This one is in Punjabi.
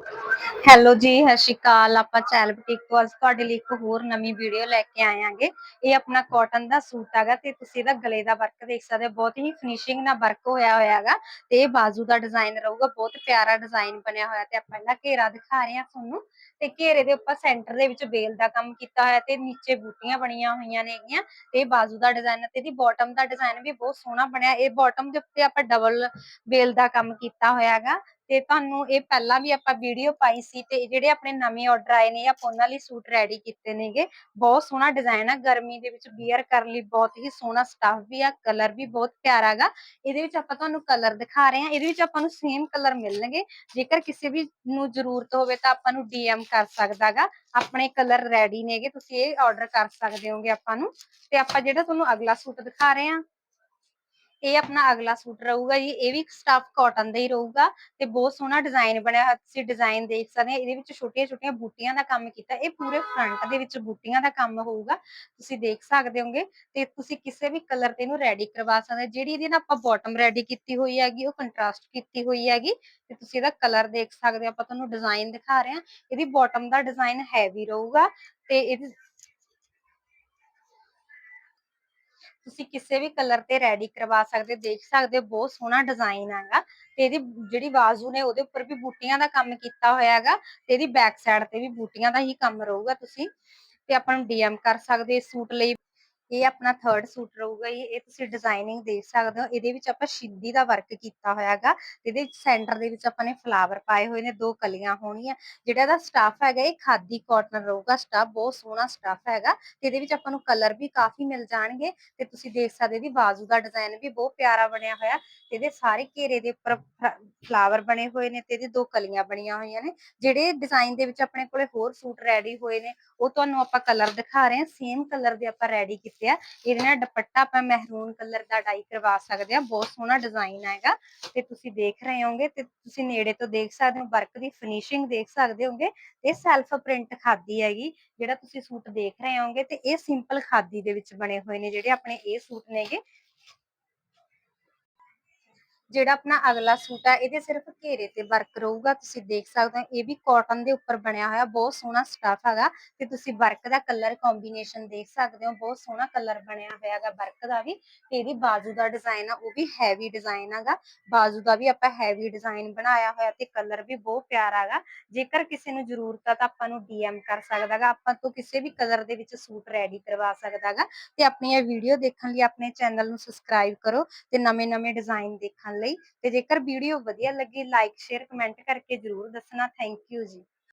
ਹੈਲੋ ਜੀ, ਸਤਿ ਸ਼੍ਰੀ ਅਕਾਲ। ਆਪਾਂ ਚੈਲ ਬੁਟੀਕ ਤੋਂ ਅੱਜ ਤੁਹਾਡੇ ਲਈ ਇੱਕ ਹੋਰ ਨਵੀਂ ਵੀਡੀਓ ਲੈ ਕੇ ਆਏ ਆਂਗੇ ਇਹ ਆਪਣਾ ਕਾਟਨ ਦਾ ਸੂਟ ਹੈਗਾ ਤੇ ਤੁਸੀਂ ਇਹਦਾ ਗਲੇ ਦਾ ਵਰਕ ਦੇਖ ਸਕਦੇ ਹੋ। ਬਹੁਤ ਹੀ ਫਿਨਿਸ਼ਿੰਗ ਨਾਲ ਵਰਕ ਹੋਇਆ ਹੋਇਆ ਹੈਗਾ ਤੇ ਇਹ ਬਾਜ਼ੂ ਦਾ ਡਿਜ਼ਾਈਨ ਰਹੂਗਾ। ਬਹੁਤ ਪਿਆਰਾ ਡਿਜ਼ਾਈਨ ਬਣਿਆ ਹੋਇਆ ਤੇ ਆਪਾਂ ਇਹਦਾ ਘੇਰਾ ਦਿਖਾ ਰਹੇ ਹਾਂ ਤੁਹਾਨੂੰ। ਤੇ ਘੇਰੇ ਦੇ ਉੱਪਰ ਸੈਂਟਰ ਦੇ ਵਿੱਚ ਬੇਲ ਦਾ ਕੰਮ ਕੀਤਾ ਹੋਇਆ ਤੇ ਨੀਚੇ ਬੂਟੀਆਂ ਬਣੀਆਂ ਹੋਈਆਂ ਨੇਗੀਆਂ ਤੇ ਬਾਜ਼ੂ ਦਾ ਡਿਜ਼ਾਈਨ ਤੇ ਇਹਦੀ ਬਾਟਮ ਦਾ ਡਿਜ਼ਾਈਨ ਵੀ ਬਹੁਤ ਸੋਹਣਾ ਬਣਿਆ। ਇਹ ਬਾਟਮ ਦੇ ਉੱਤੇ ਆਪਾਂ ਡਬਲ ਬੇਲ ਦਾ ਕੰਮ ਕੀਤਾ ਹੋਇਆ ਹੈਗਾ ਤੇ ਤੁਹਾਨੂੰ ਇਹ ਪਹਿਲਾਂ ਵੀ ਆਪਾਂ ਵੀਡੀਓ ਪਾਈ ਸੀ ਤੇ ਜਿਹੜੇ ਆਪਣੇ ਨਵੇਂ ਆਰਡਰ ਆਏ ਨੇ ਆਪਾਂ ਉਹਨਾਂ ਲਈ ਸੂਟ ਰੈਡੀ ਕੀਤੇ ਨੇਗੇ। ਬਹੁਤ ਸੋਹਣਾ ਡਿਜ਼ਾਈਨ ਆ, ਗਰਮੀ ਦੇ ਵਿੱਚ ਵੀਅਰ ਕਰਨ ਲਈ ਬਹੁਤ ਹੀ ਸੋਹਣਾ ਸਟਫ ਵੀ ਆ ਕਲਰ ਵੀ ਬਹੁਤ ਪਿਆਰਾ ਹੈਗਾ ਇਹਦੇ ਵਿੱਚ ਆਪਾਂ ਤੁਹਾਨੂੰ ਕਲਰ ਦਿਖਾ ਰਹੇ ਹਾਂ। ਇਹਦੇ ਵਿੱਚ ਆਪਾਂ ਨੂੰ ਸੇਮ ਕਲਰ ਮਿਲਣਗੇ। ਜੇਕਰ ਕਿਸੇ ਵੀ ਨੂੰ ਜ਼ਰੂਰਤ ਹੋਵੇ ਤਾਂ ਆਪਾਂ ਨੂੰ ਡੀਐਮ ਕਰ ਸਕਦਾਗਾ ਆਪਣੇ ਕਲਰ ਰੈਡੀ ਨੇਗੇ। ਤੁਸੀਂ ਇਹ ਆਰਡਰ ਕਰ ਸਕਦੇ ਹੋਗੇ ਆਪਾਂ ਨੂੰ। ਤੇ ਆਪਾਂ ਜਿਹੜਾ ਤੁਹਾਨੂੰ ਅਗਲਾ ਸੂਟ ਦਿਖਾ ਰਹੇ ਹਾਂ। ਇਹ ਆਪਣਾ ਅਗਲਾ ਸੂਟ ਰਹੂਗਾ ਜੀ, ਇਹ ਵੀ ਸਟਫ ਕਾਟਨ ਦਾ ਹੀ ਰਹੂਗਾ ਤੇ ਬਹੁਤ ਸੋਹਣਾ ਡਿਜ਼ਾਈਨ ਬਣਿਆ ਹੋਇਆ, ਤੁਸੀਂ ਡਿਜ਼ਾਈਨ ਦੇਖ ਸਕਦੇ ਹੋ, ਇਹਦੇ ਵਿੱਚ ਛੋਟੀਆਂ ਛੋਟੀਆਂ ਬੂਟੀਆਂ ਦਾ ਕੰਮ ਕੀਤਾ, ਇਹ ਪੂਰੇ ਫਰੰਟ ਦੇ ਵਿੱਚ ਬੂਟੀਆਂ ਦਾ ਕੰਮ ਹੋਊਗਾ, ਤੁਸੀਂ ਦੇਖ ਸਕਦੇ ਹੋਗੇ ਤੇ ਤੁਸੀਂ ਕਿਸੇ ਵੀ ਕਲਰ ਤੇ ਇਹਨੂੰ ਰੈਡੀ ਕਰਵਾ ਸਕਦੇ ਜਿਹੜੀ ਇਹਦੀ ਨਾ ਆਪਾਂ ਬਾਟਮ ਰੈਡੀ ਕੀਤੀ ਹੋਈ ਹੈਗੀ, ਉਹ ਕੰਟਰਾਸਟ ਕੀਤੀ ਹੋਈ ਹੈਗੀ ਤੇ ਤੁਸੀਂ ਇਹਦਾ ਕਲਰ ਦੇਖ ਸਕਦੇ ਹੋ, ਆਪਾਂ ਤੁਹਾਨੂੰ ਡਿਜ਼ਾਈਨ ਦਿਖਾ ਰਹੇ ਹਾਂ, ਇਹਦੀ ਬਾਟਮ ਦਾ ਡਿਜ਼ਾਈਨ ਹੈਵੀ ਰਹੂਗਾ ਤੇ ਇਹਦੀ ਤੁਸੀਂ ਕਿਸੇ ਵੀ ਕਲਰ ਤੇ ਰੈਡੀ ਕਰਵਾ ਸਕਦੇ, ਦੇਖ ਸਕਦੇ ਹੋ, ਬਹੁਤ ਸੋਹਣਾ ਡਿਜ਼ਾਈਨ ਹੈਗਾ। ਤੇ ਇਹਦੀ ਜਿਹੜੀ ਬਾਜ਼ੂ ਨੇ ਉਹਦੇ ਉੱਪਰ ਵੀ ਬੂਟੀਆਂ ਦਾ ਕੰਮ ਕੀਤਾ ਹੋਇਆ ਹੈਗਾ ਤੇ ਇਹਦੀ ਬੈਕ ਸਾਈਡ ਤੇ ਵੀ ਬੂਟੀਆਂ ਦਾ ਹੀ ਕੰਮ ਰਹੂਗਾ ਤੁਸੀਂ। ਤੇ ਆਪਾਂ ਨੂੰ ਡੀਐਮ ਕਰ ਸਕਦੇ ਸੂਟ ਲਈ। ਇਹ ਆਪਣਾ ਥਰਡ ਸੂਟ ਰਹੂਗਾ, ਇਹ ਤੁਸੀਂ ਡਿਜ਼ਾਈਨਿੰਗ ਦੇਖ ਸਕਦੇ ਹੋ, ਇਹਦੇ ਵਿੱਚ ਆਪਾਂ ਸ਼ਿੱਦੀ ਦਾ ਵਰਕ ਕੀਤਾ ਹੋਇਆਗਾ ਇਹਦੇ ਸੈਂਟਰ ਦੇ ਵਿੱਚ ਆਪਾਂ ਨੇ ਫਲਾਵਰ ਪਾਏ ਹੋਏ ਨੇ, ਦੋ ਕਲੀਆਂ ਹੋਣੀਆਂ, ਜਿਹੜਾ ਇਹਦਾ ਸਟਾਫ ਹੈਗਾ, ਇਹ ਖਾਦੀ ਕਾਟਨ ਰਹੂਗਾ ਸਟਾਫ ਬਹੁਤ ਸੋਹਣਾ ਸਟਾਫ ਹੈਗਾ, ਤੇ ਇਹਦੇ ਵਿੱਚ ਆਪਾਂ ਨੂੰ ਕਲਰ ਵੀ ਕਾਫੀ ਮਿਲ ਜਾਣਗੇ, ਤੇ ਤੁਸੀਂ ਦੇਖ ਸਕਦੇ ਦੀ ਬਾਜ਼ੂ ਦਾ ਡਿਜ਼ਾਈਨ ਵੀ ਬਹੁਤ ਪਿਆਰਾ ਬਣਿਆ ਹੋਇਆ ਇਹਦੇ ਸਾਰੇ ਘੇਰੇ ਦੇ ਉੱਪਰ ਫਲਾਵਰ ਬਣੇ ਹੋਏ ਨੇ, ਤੇ ਇਹਦੇ ਦੋ ਕਲੀਆਂ ਬਣੀਆਂ ਹੋਈਆਂ ਨੇ, ਜਿਹੜੇ ਡਿਜ਼ਾਈਨ ਦੇ ਵਿੱਚ ਆਪਣੇ ਕੋਲੇ ਹੋਰ ਸੂਟ ਰੈਡੀ ਹੋਏ ਨੇ, ਉਹ ਤੁਹਾਨੂੰ ਆਪਾਂ ਕਲਰ ਦਿਖਾ ਰਹੇ ਹਾਂ ਸੇਮ ਕਲਰ ਦੇ ਆਪਾਂ ਰੈਡੀ ਕੀਤੇ ਆ। ਇਹਦੇ ਨਾਲ ਦੁਪੱਟਾ ਆਪਾਂ ਮਹਿਰੂਨ ਕਲਰ ਦਾ ਡਾਈ ਕਰਵਾ ਸਕਦੇ ਆ। ਬਹੁਤ ਸੋਹਣਾ ਡਿਜ਼ਾਈਨ ਹੈਗਾ। ਤੇ ਤੁਸੀਂ ਦੇਖ ਰਹੇ ਹੋਗੇ ਤੇ ਤੁਸੀਂ ਨੇੜੇ ਤੋਂ ਦੇਖ ਸਕਦੇ ਹੋ, ਵਰਕ ਦੀ ਫਿਨਿਸ਼ਿੰਗ ਦੇਖ ਸਕਦੇ ਹੋਗੇ ਇਹ ਸੈਲਫ ਪ੍ਰਿੰਟ ਖਾਦੀ ਹੈਗੀ, ਜਿਹੜਾ ਤੁਸੀਂ ਸੂਟ ਦੇਖ ਰਹੇ ਹੋਗੇ ਤੇ ਇਹ ਸਿੰਪਲ ਖਾਦੀ ਦੇ ਵਿੱਚ ਬਣੇ ਹੋਏ ਨੇ, ਜਿਹੜੇ ਆਪਣੇ ਇਹ ਸੂਟ ਨੇਗੇ। ਜਿਹੜਾ ਆਪਣਾ ਅਗਲਾ ਸੂਟ ਆ, ਇਹਦੇ ਸਿਰਫ ਘੇਰੇ ਤੇ ਵਰਕ ਰਹੂਗਾ, ਤੁਸੀਂ ਦੇਖ ਸਕਦੇ ਹੋ, ਇਹ ਵੀ ਕਾਟਨ ਦੇ ਉੱਪਰ ਬਣਿਆ ਹੋਇਆ, ਬਹੁਤ ਸੋਹਣਾ ਸਟਾਫ ਹੈਗਾ ਤੇ ਤੁਸੀਂ ਵਰਕ ਦਾ ਕਲਰ ਕੰਬੀਨੇਸ਼ਨ ਦੇਖ ਸਕਦੇ ਹੋ, ਬਹੁਤ ਸੋਹਣਾ ਕਲਰ ਬਣਿਆ ਹੋਇਆ ਹੈਗਾ ਵਰਕ ਦਾ ਵੀ ਤੇ ਇਹਦੀ ਬਾਜ਼ੂ ਦਾ ਡਿਜ਼ਾਈਨ ਆ, ਉਹ ਵੀ ਹੈਵੀ ਡਿਜ਼ਾਈਨ ਹੈਗਾ, ਬਾਜ਼ੂ ਦਾ ਵੀ ਆਪਾਂ ਹੈਵੀ ਡਿਜ਼ਾਈਨ ਬਣਾਇਆ ਹੋਇਆ ਤੇ ਕਲਰ ਵੀ ਬਹੁਤ ਪਿਆਰਾ ਹੈਗਾ, ਜੇਕਰ ਕਿਸੇ ਨੂੰ ਜ਼ਰੂਰਤ ਆ ਤਾਂ ਆਪਾਂ ਨੂੰ ਡੀਐਮ ਕਰ ਸਕਦਾਗਾ ਆਪਾਂ ਤੋਂ ਕਿਸੇ ਵੀ ਕਲਰ ਦੇ ਵਿੱਚ ਸੂਟ ਰੈਡੀ ਕਰਵਾ ਸਕਦਾਗਾ ਤੇ ਆਪਣੀ ਇਹ ਵੀਡੀਓ ਦੇਖਣ ਲਈ ਆਪਣੇ ਚੈਨਲ ਨੂੰ ਸਬਸਕ੍ਰਾਈਬ ਕਰੋ ਤੇ ਨਵੇਂ-ਨਵੇਂ ਡਿਜ਼ਾਈਨ ਦੇਖਣ ਲਈ ਤੇ ਜੇਕਰ ਵੀਡੀਓ ਵਧੀਆ ਲੱਗੀ ਲਾਈਕ ਸ਼ੇਅਰ ਕਮੈਂਟ ਕਰਕੇ ਜਰੂਰ ਦੱਸਣਾ। ਥੈਂਕ ਯੂ ਜੀ।